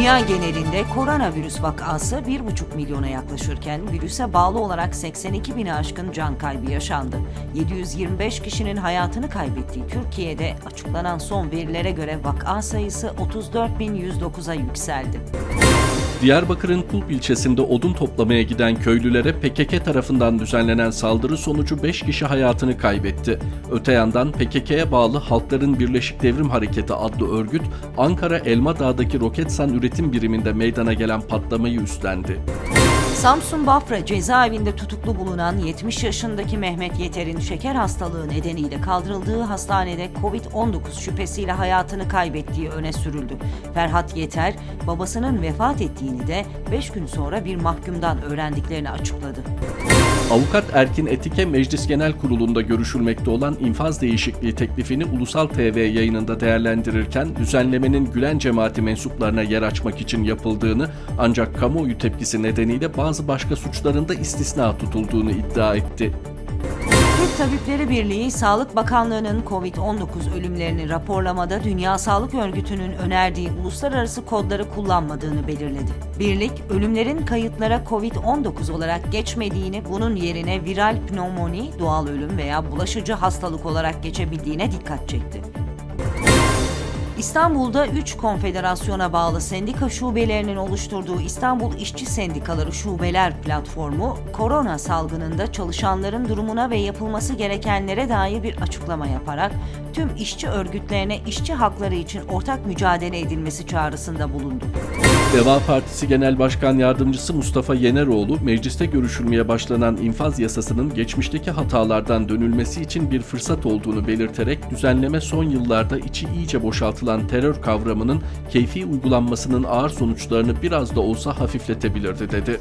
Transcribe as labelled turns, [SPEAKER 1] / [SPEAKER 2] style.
[SPEAKER 1] Dünya genelinde koronavirüs vakası 1,5 milyona yaklaşırken virüse bağlı olarak 82 bini aşkın can kaybı yaşandı. 725 kişinin hayatını kaybettiği Türkiye'de açıklanan son verilere göre vaka sayısı 34.109'a yükseldi.
[SPEAKER 2] Diyarbakır'ın Kulp ilçesinde odun toplamaya giden köylülere PKK tarafından düzenlenen saldırı sonucu 5 kişi hayatını kaybetti. Öte yandan PKK'ya bağlı Halkların Birleşik Devrim Hareketi adlı örgüt, Ankara Elmadağ'daki Roketsan üretim biriminde meydana gelen patlamayı üstlendi.
[SPEAKER 1] Samsun Bafra cezaevinde tutuklu bulunan 70 yaşındaki Mehmet Yeter'in şeker hastalığı nedeniyle kaldırıldığı hastanede Covid-19 şüphesiyle hayatını kaybettiği öne sürüldü. Ferhat Yeter, babasının vefat ettiğini de 5 gün sonra bir mahkumdan öğrendiklerini açıkladı.
[SPEAKER 2] Avukat Erkin Etike Meclis Genel Kurulu'nda görüşülmekte olan infaz değişikliği teklifini Ulusal TV yayınında değerlendirirken düzenlemenin Gülen cemaati mensuplarına yer açmak için yapıldığını ancak kamuoyu tepkisi nedeniyle bazı başka suçların da istisna tutulduğunu iddia etti.
[SPEAKER 1] Türk Tabipleri Birliği, Sağlık Bakanlığı'nın COVID-19 ölümlerini raporlamada Dünya Sağlık Örgütü'nün önerdiği uluslararası kodları kullanmadığını belirledi. Birlik, ölümlerin kayıtlara COVID-19 olarak geçmediğini, bunun yerine viral pnömoni, doğal ölüm veya bulaşıcı hastalık olarak geçebildiğine dikkat çekti. İstanbul'da 3 konfederasyona bağlı sendika şubelerinin oluşturduğu İstanbul İşçi Sendikaları Şubeler Platformu, korona salgınında çalışanların durumuna ve yapılması gerekenlere dair bir açıklama yaparak tüm işçi örgütlerine işçi hakları için ortak mücadele edilmesi çağrısında bulundu.
[SPEAKER 2] Deva Partisi Genel Başkan Yardımcısı Mustafa Yeneroğlu, mecliste görüşülmeye başlanan infaz yasasının geçmişteki hatalardan dönülmesi için bir fırsat olduğunu belirterek düzenleme son yıllarda içi iyice boşaltılan terör kavramının keyfi uygulanmasının ağır sonuçlarını biraz da olsa hafifletebilirdi dedi.